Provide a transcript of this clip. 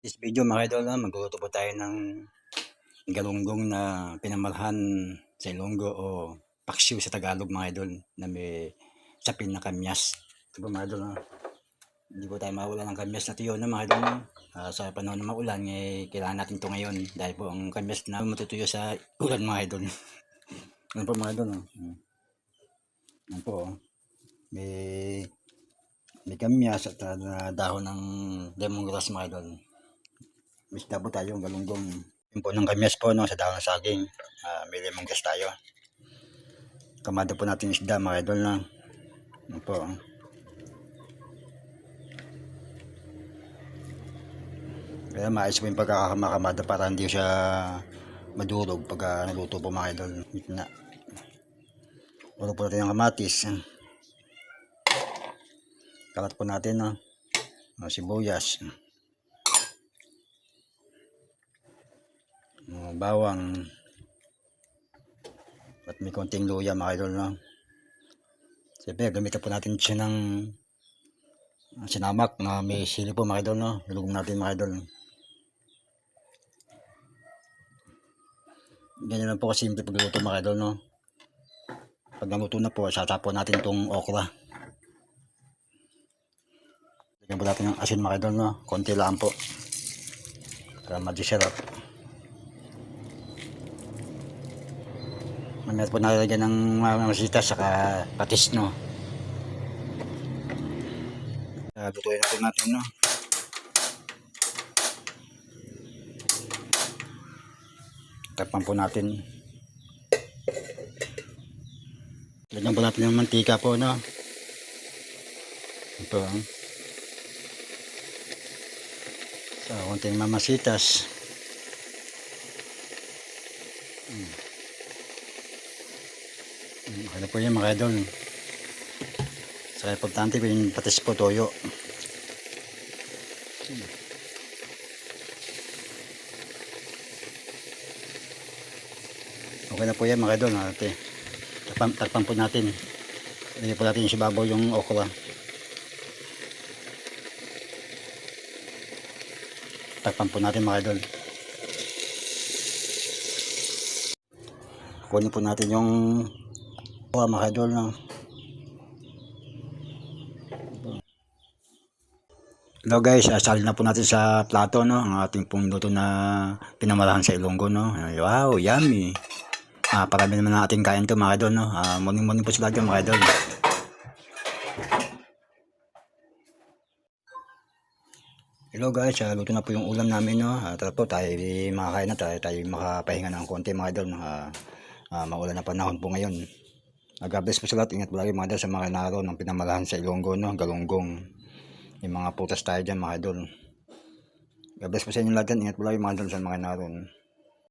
This video mga idol, magluluto po tayo ng galunggong na pinamalhan sa Ilonggo o paksiw sa Tagalog mga idol na may sapin na kamyas. Ito po mga idol, ah. hindi po tayo mawala ng kamyas na tuyo na mga idol. Ah, sa panahon ng maulan, eh, kailangan natin ito ngayon dahil po ang kamyas na matutuyo sa ulan mga idol. Ano po mga idol, ah. Hmm. Ano po, may may kamyas at ah, dahon ng lemongrass mga idol. Isda po tayo, galunggong. Yung po ng kamyas po, no, sa dahon ng saging. Uh, may lemongrass tayo. Kamada po natin isda, mga idol na. Ano po. Kaya maayos po yung pagkakamakamada para hindi siya madurog pag naluto po mga idol. Gitna. Ulo po natin yung kamatis. Kalat po natin, no. Uh, sibuyas. Uh, bawang at may konting luya mga idol no? siyempre gamitan po natin siya ng uh, sinamak na may sili po mga idol no? ilugong natin mga idol ganyan lang po kasimple pagluto mga idol no? pag naluto na po sasapon natin itong okra lagyan po natin ng asin mga idol no? konti lang po para madisarap Mamaya po nalagyan ng mga masitas saka patis no. Uh, lutuin na po natin no. Takpan po natin. Lagyan po natin ng mantika po no. Ito. So, konting mamasitas. Hmm. Okay na po yan mga idol. Saka importante po yung patis po toyo. Okay na po yan mga idol. Ate. Takpan, takpan po natin. Lagyan po natin yung sibabaw yung okra. Takpan po natin mga idol. Kunin po natin yung Oh, mga idol no. Hello guys, asalin na po natin sa plato no, ang ating pong luto na pinamalahan sa Ilonggo no. Wow, yummy. Ah, parami naman na ating kain to mga idol no. Ah, morning morning po sila dyan mga idol. Hello guys, uh, luto na po yung ulam namin no. Uh, tara po tayo makakain na tayo, tayo makapahinga ng konti mga idol. Uh, uh, maulan na panahon po ngayon. God bless po sa lahat. Ingat po lagi mga idol sa mga naro ng pinamalahan sa Ilonggo, no? Galunggong. Yung mga putas tayo dyan mga idol. God bless po sa inyo lahat dyan. Ingat po lagi mga idol sa mga naroon.